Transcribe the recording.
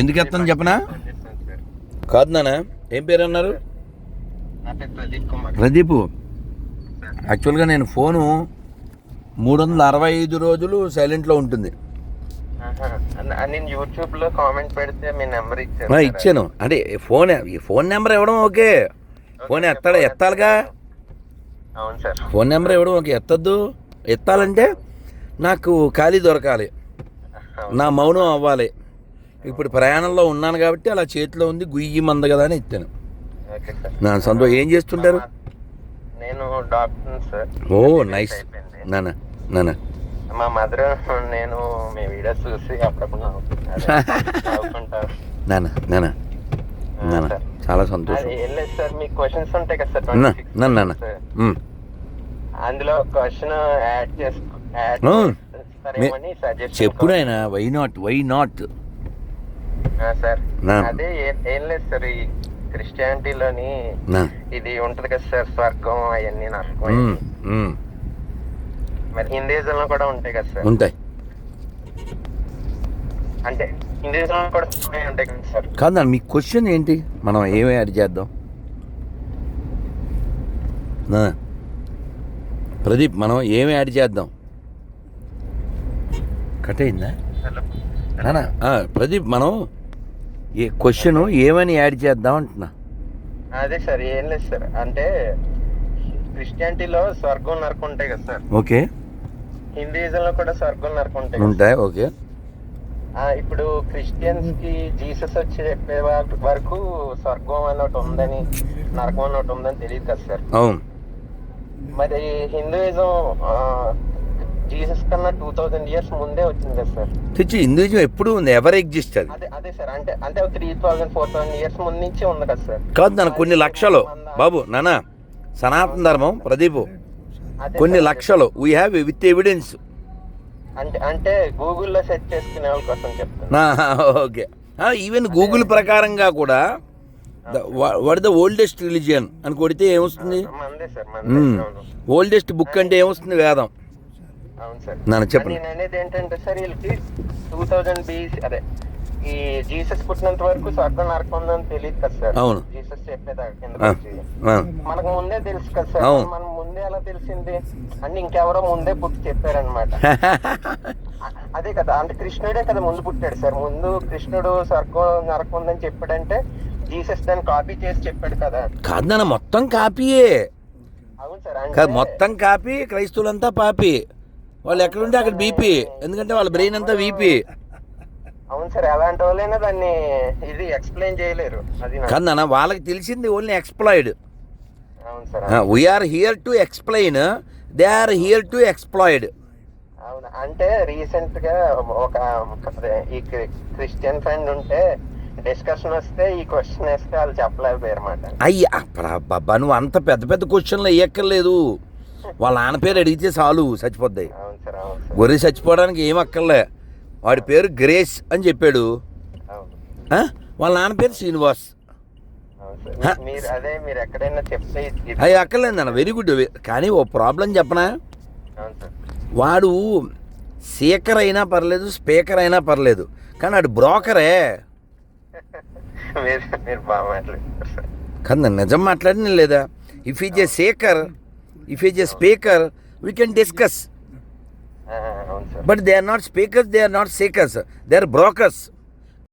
ఎందుకు ఎత్తాను చెప్పనా. కాదు నాన్న ఏం పేరు అన్నారు నా పేరు ప్రదీప్ యాక్చువల్గా నేను ఫోను మూడు వందల అరవై ఐదు రోజులు సైలెంట్లో ఉంటుంది నేను యూట్యూబ్లో కామెంట్ పెడితే మీ నెంబర్ సార్. ఇచ్చాను. అంటే ఫోన్ ఈ ఫోన్ నెంబర్ ఇవ్వడం ఓకే. ఫోన్ ఎత్తాడు? ఎత్తాలిగా? అవును సార్. ఫోన్ నెంబర్ ఇవ్వడం ఓకే. ఎత్తద్దు? ఎత్తాలంటే నాకు ఖాళీ దొరకాలి. నా మౌనం అవ్వాలి. ఇప్పుడు ప్రయాణంలో ఉన్నాను కాబట్టి అలా చేతిలో ఉంది గుయ్యి మంద కదా అని ఎత్తాను. సార్ నా సంతోషం ఏం చేస్తుంటారు? నేను డాక్టర్ సార్. ఓ నైస్. నాన్న నాన్న. మా మదర్ నేను మీ వీడియోస్ చూసి అప్పుడప్పుడు ఆ, నాన్న. సార్. చాలా సంతోషం. సార్ మీ క్వశ్చన్స్ ఉంటాయి కదా సార్ నా 26 నాన్న నాన్న. సార్. అందులో క్వశ్చన్ యాడ్ చేసుకో యాడ్. చేస్తారేమని సజెస్ట్ చెప్పు నాయన why not why not sir. అదే ఏ- లేదు సార్ ఈ క్రిస్టియానిటీలోని ఇది ఉంటది కదా సార్ స్వర్గం అవన్నీ నరకం. మరి లో కూడా ఉంటాయి కదా సార్. ఉంటాయి. అంటే హిందూయిజం లో కూడా ఉంటాయి కదా సార్. కాదు నాన్న మీ క్వశ్చన్ ఏంటి? మనం ఏమి యాడ్ చేద్దాం? ప్రదీప్ మనం ఏమి యాడ్ చేద్దాం? కట్ అయిందా? ప్రదీప్ మనం ఈ క్వశ్చన్ ఏమని యాడ్ చేద్దాం అంటున్నా? అదే సార్ ఏం లేదు సార్. అంటే క్రిస్టియానిటీలో స్వర్గం నరకం ఉంటాయి కదా సార్. ఓకే. హిందూయిజం లో కూడా స్వర్గం నరకం ఉంటాయి ఉంటాయి ఓకే. ఇప్పుడు క్రిస్టియన్స్కి జీసస్ వచ్చి చెప్పే వరకు స్వర్గం అని ఒకటి ఉందని నరకం అని ఒకటి ఉందని తెలియదు కదా సార్. అవును. మరి హిందూయిజం జీసస్ కన్నా టూ థౌజండ్ ఇయర్స్ ముందే వచ్చింది సార్. తెచ్చి హిందూయిజం ఎప్పుడు ఉంది ఎవర్ ఎగ్జిస్ట్ అది? అదే అదే సార్ అంటే అంటే three thousand four thousand years ముందు నుంచి ఉంది కదా సార్. కాదు నాన్న కొన్ని లక్షలు. బాబు నాన్న సనాతన ధర్మం ప్రదీప్. కొన్ని లక్షలు. వీ హ్యావ్ విత్ ఎవిడెన్స్ అంటే అంటే గూగుల్లో సెర్చ్ చేసుకునే వాళ్ళ కోసం చెప్తాను ఓకే. ఈవెన్ గూగుల్ ప్రకారంగా కూడా వాట్ ద ఓల్డెస్ట్ రిలీజియన్ అని కొడితే ఏమొస్తుంది? ఓల్డెస్ట్ బుక్ అంటే ఏమొస్తుంది వేదం? అవును సార్. నాన్న చెప్పండి. నేను అనేది ఏంటంటే సార్ వీళ్ళకి టూ థౌజండ్ బీసీ అదే ఈ జీసస్ పుట్టినంత వరకు స్వర్గం నరకం ఉందని తెలియదు కదా సార్. అవును. జీసస్ చెప్పేదాకా. మనకు ముందే తెలుసు కదా సార్. మనం ముందే ఎలా తెలిసింది? అంటే ఇంకెవరో ముందే పుట్టి చెప్పారనమాట అదే కదా అంటే కృష్ణుడే కదా ముందు పుట్టాడు సార్. ముందు కృష్ణుడు స్వర్గం నరకం ఉందని చెప్పాడంటే జీసస్ దాన్ని కాపీ చేసి చెప్పాడు కదా. కాదు నాన్న మొత్తం కాపీయే. అవును సార్ మొత్తం కాపీ క్రైస్తవులంతా పాపి. వాళ్ళు ఎక్కడుంటే అక్కడ బీపీ. ఎందుకంటే వాళ్ళ బ్రెయిన్ అంతా వీపీ. అవును సార్ ఎలాంటి వాళ్ళైనా దాన్ని ఇది ఎక్స్ప్లెయిన్ చేయలేరు. అది వాళ్ళకి తెలిసింది ఓన్లీ ఎక్స్ప్లాయిడ్. అవును sir we are here to explain they are here to exploited అవును అంటే రీసెంట్గా ఒక ఈ క్రి- క్రిస్టియన్ ఫ్రెండ్ ఉంటే డిస్కషన్ వస్తే ఈ క్వశ్చన్ వేస్తే వాళ్ళు చెప్పలేకపోయారు అనమాట అయ్యా బాబా నువ్వు అంత పెద్ద పెద్ద క్వశ్చన్లు వేయక్కర్లేదు. వాళ్ళ నాన్న పేరు అడిగితే చాలు చచ్చిపోద్దాయి గొర్రె చచ్చిపోవడానికి ఏం అక్కర్లే. వాడి పేరు గ్రేస్ అని చెప్పాడు? వాళ్ళ నాన్న పేరు శ్రీనివాస్. అవి అక్కర్లేదు అన్న వెరీ గుడ్. కానీ ఓ ప్రాబ్లం చెప్పనా? వాడు సీకర్ అయినా పర్లేదు స్పీకర్ అయినా పర్లేదు. కానీ వాడు బ్రోకరే. కదా నిజం మాట్లాడిన లేదా? If is a speaker if is a speaker we can discuss But they are not speakers, they are not seekers, they are brokers.